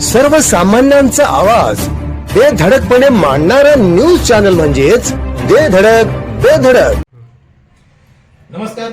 सर्वसामान्यांचा आवाज. बेधडकपणे मांडणारा न्यूज चॅनल म्हणजेच बेधडक बेधडक नमस्कार.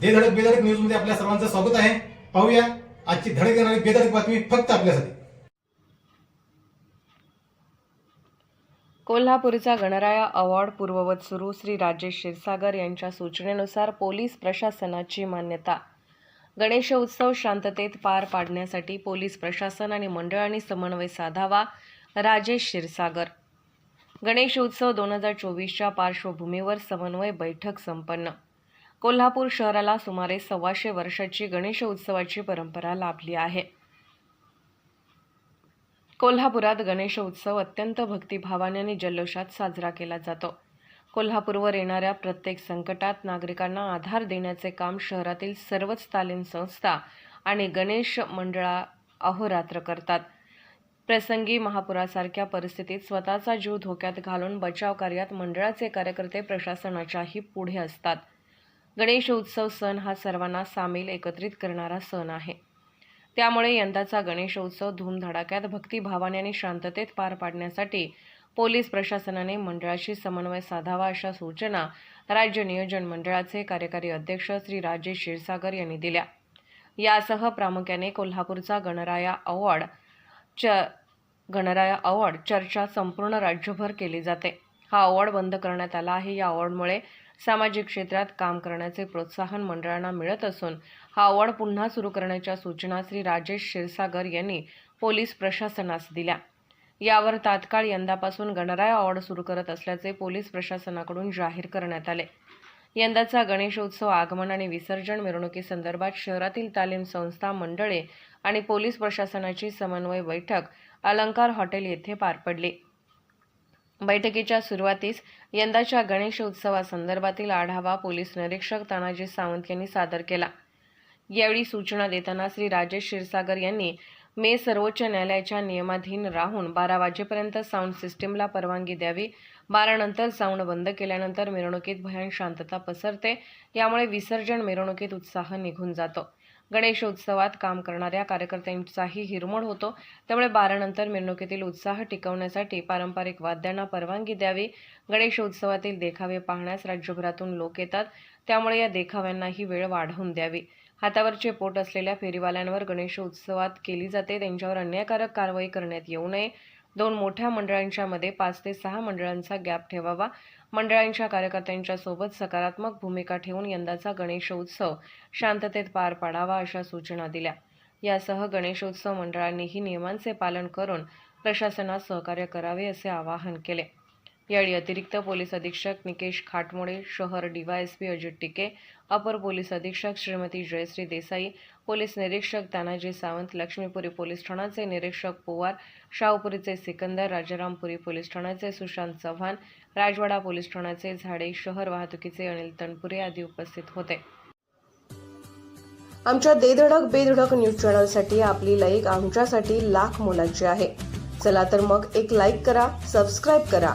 दे धडक बेधडक न्यूजमध्ये आपल्या सर्वांचं स्वागत आहे. पाहूया आजची धडक येणारी बेधडक बातमी फक्त आपल्यासाठी. कोल्हापूरचा गणराया अवॉर्ड पूर्ववत सुरू श्री राजेश क्षीरसागर यांच्या सूचनेनुसार पोलीस प्रशासनाची मान्यता गणेश उत्सव शांततेत पार पाडण्यासाठी पोलीस प्रशासन आणि मंडळांनी समन्वय साधावा राजेश क्षीरसागर. गणेश उत्सव दोन हजार चोवीसच्या पार्श्वभूमीवर समन्वय बैठक संपन्न. कोल्हापूर शहराला सुमारे सव्वाशे वर्षाची गणेश उत्सवाची परंपरा लाभली आहे. कोल्हापुरात गणेश उत्सव अत्यंत भक्तिभावाने आणि जल्लोषात साजरा केला जातो. कोल्हापूरवर येणाऱ्या प्रत्येक संकटात नागरिकांना आधार देण्याचे काम शहरातील सर्वच तालीम संस्था आणि गणेश मंडळा अहोरात्र करतात. प्रसंगी महापुरासारख्या परिस्थितीत स्वतःचा जीव धोक्यात घालून बचाव कार्यात मंडळाचे कार्यकर्ते प्रशासनाच्याही पुढे असतात. गणेश उत्सव सण हा सर्वांना सामील एकत्रित करणारा सण आहे. त्यामुळे यंदाचा गणेशोत्सव धूमधडाक्यात भक्तिभावाने आणि शांततेत पार पाडण्यासाठी पोलीस प्रशासनाने मंडळाशी समन्वय साधावा अशा सूचना राज्य नियोजन मंडळाचे कार्यकारी अध्यक्ष श्री राजेश क्षीरसागर यांनी दिल्या. यासह प्रामुख्याने कोल्हापूरचा गणराया अवॉर्ड च गणराया अवॉर्ड चर्चा संपूर्ण राज्यभर केली जाते. हा अवॉर्ड बंद करण्यात आला आहे. या अवॉर्डमुळे सामाजिक क्षेत्रात काम करण्याचे प्रोत्साहन मंडळांना मिळत असून हा अवॉर्ड पुन्हा सुरू करण्याच्या सूचना श्री राजेश क्षीरसागर यांनी पोलीस प्रशासनास दिल्या. यावर तात्काळ यंदापासून गणराय अवॉर्ड सुरू करत असल्याचे पोलीस प्रशासनाकडून जाहीर करण्यात आले. यंदाचा गणेशोत्सव आगमन आणि विसर्जन मिरवणुकीसंदर्भात शहरातील तालीम संस्था मंडळे आणि पोलीस प्रशासनाची समन्वय बैठक अलंकार हॉटेल येथे पार पडली. बैठकीच्या सुरुवातीस यंदाच्या गणेश उत्सवासंदर्भातील आढावा पोलीस निरीक्षक तानाजी सावंत यांनी सादर केला. यावेळी सूचना देताना श्री राजेश क्षीरसागर यांनी मे सर्वोच्च न्यायालयाच्या नियमाधीन राहून बारा वाजेपर्यंत साऊंड सिस्टीमला परवानगी द्यावी. बारानंतर साऊंड बंद केल्यानंतर मिरवणुकीत भयान शांतता पसरते. यामुळे विसर्जन मिरवणुकीत उत्साह निघून जातो. गणेशोत्सवात काम करणाऱ्या कार्यकर्त्यांचाही हिरमोड होतो. त्यामुळे बारानंतर मिरवणुकीतील उत्साह टिकवण्यासाठी पारंपरिक वाद्यांना परवानगी द्यावी. गणेशोत्सवातील देखावे पाहण्यास राज्यभरातून लोक येतात. त्यामुळे या देखाव्यांनाही वेळ वाढवून द्यावी. हातावरचे पोट असलेल्या फेरीवाल्यांवर गणेशोत्सवात केली जाते. त्यांच्यावर अन्यायकारक कारवाई करण्यात येऊ नये. दोन मोठ्या मंडळांच्या मध्ये पाच ते सहा मंडळांचा गॅप ठेवावा. मंडळांच्या कार्यकर्त्यांच्या सोबत सकारात्मक भूमिका ठेवून यंदाचा गणेशोत्सव शांततेत पार पाडावा अशा सूचना दिल्या. यासह गणेशोत्सव मंडळांनीही नियमांचे पालन करून प्रशासनास सहकार्य करावे असे आवाहन केले. यावेळी अतिरिक्त पोलीस अधीक्षक निकेश खाटमोडे शहर डीवायएसपी अजित टिके अपर पोलीस अधीक्षक श्रीमती जयश्री देसाई पोलीस निरीक्षक तानाजी सावंत लक्ष्मीपुरी पोलीस ठाण्याचे निरीक्षक पोवार शाहपुरीचे सिकंदर राजारामपुरी पोलीस ठाण्याचे सुशांत चव्हाण राजवाडा पोलीस ठाण्याचे झाडे शहर वाहतुकीचे अनिल तनपुरे आदी उपस्थित होते. आमच्या देधडक बेधडक न्यूज चॅनलसाठी आपली लाईक आमच्यासाठी लाख मोलाची आहे. चला तर मग एक लाईक करा सबस्क्राईब करा